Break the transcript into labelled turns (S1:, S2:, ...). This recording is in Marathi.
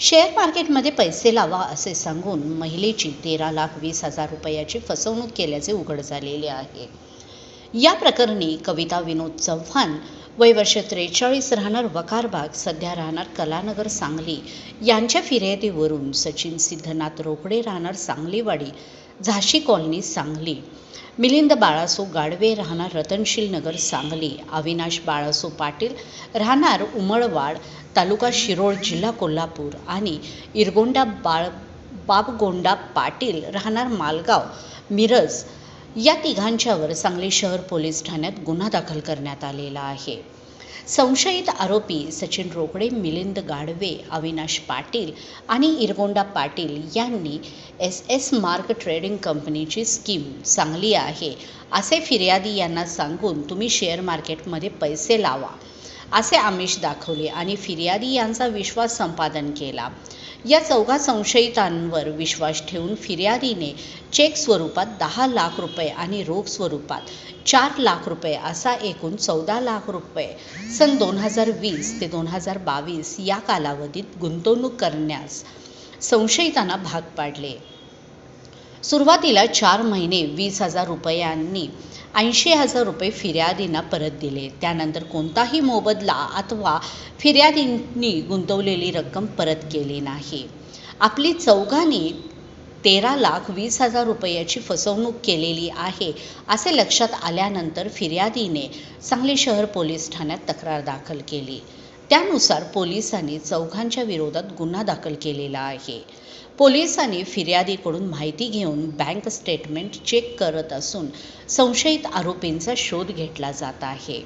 S1: शेअर मार्केटमध्ये पैसे लावा असे सांगून महिलेची तेरा लाख वीस हजार रुपयाची फसवणूक केल्याचे उघड झालेले आहे. या प्रकरणी कविता विनोद चव्हाण वय वर्ष त्रेचाळीस राहणार वकारबाग सध्या राहणार कलानगर सांगली. यांच्या फिर्यादीवरून सचिन सिद्धनाथ रोकडे राहणार सांगलीवाडी झाशी कॉलनी सांगली. मिलिंद बाळासो गाडवे राहणार रतनशील नगर सांगली. अविनाश बाळासो पाटील राहणार उमळवाड तालुका शिरोळ जिल्हा कोल्हापूर. आणि इरगोंडा बाळ बाबगोंडा पाटील राहणार मालगाव मिरज. या तिघांच्यावर सांगली शहर पोलीस ठाण्यात गुन्हा दाखल करण्यात आलेला आहे. संशयित आरोपी सचिन रोकडे मिलिंद गाडवे अविनाश पाटील आणि इरगोंडा पाटील यांनी एस एस मार्क ट्रेडिंग कंपनीची स्कीम चांगली आहे. असे फिर्यादी यांना सांगून तुम्ही शेअर मार्केटमध्ये पैसे लावा. असे आमिष दाखवले आणि फिर्यादी यांचा विश्वास संपादन केला. या चौघा संशयितांवर विश्वास ठेवून फिर्यादीने चेक स्वरूपात दहा लाख रुपये आणि रोख स्वरूपात चार लाख रुपये असा एकूण चौदा लाख रुपये. सन दोन हजार वीस ते दोन हजार बावीस या कालावधीत गुंतवणूक करण्यास संशयितांना भाग पाडले. सुरुवातीला चार महिने वीस हजार रुपयांनी ऐंशी हजार रुपये फिर्यादींना परत दिले. त्यानंतर कोणताही मोबदला अथवा फिर्यादींनी गुंतवलेली रक्कम परत केली नाही. आपली चौघांनी तेरा लाख वीस हजार रुपयाची फसवणूक केलेली आहे असे लक्षात आल्यानंतर फिर्यादीने सांगली शहर पोलीस ठाण्यात तक्रार दाखल केली. त्यानुसार पोलिसांनी चौघांच्या विरोधात गुन्हा दाखल केलेला आहे. पोलिसांनी फिर्यादीकडून माहिती घेऊन बँक स्टेटमेंट चेक करत असून संशयित आरोपींचा शोध घेतला जात आहे.